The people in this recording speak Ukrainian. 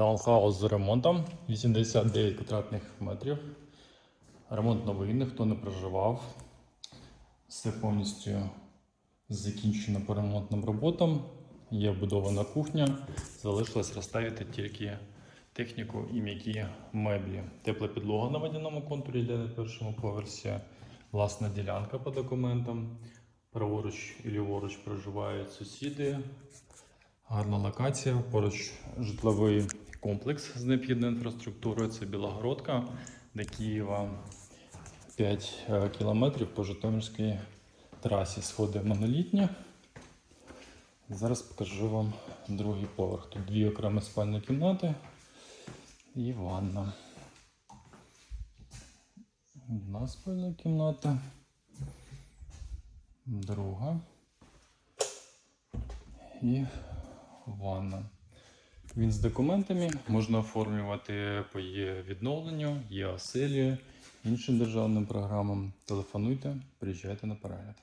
Таунхаус з ремонтом 89 квадратних метрів. Ремонт новий, ніхто не проживав. Все повністю закінчено по ремонтним роботам. Є вбудована кухня. Залишилось розставити тільки техніку і м'які меблі. Тепла підлога на водяному контурі йде на першому поверсі. Власна ділянка по документам. Праворуч і ліворуч проживають сусіди. Гарна локація. Поруч житловий комплекс з необхідною інфраструктурою. Це Білогородка до Києва 5 е, кілометрів по Житомирській трасі. Сходи монолітні. Зараз покажу вам другий поверх. Тут дві окремі спальні кімнати і ванна. Одна спальна кімната. Друга. І ванна. Він з документами можна оформлювати по є відновленню, є оселі, іншим державним програмам. Телефонуйте, приїжджайте на перегляд.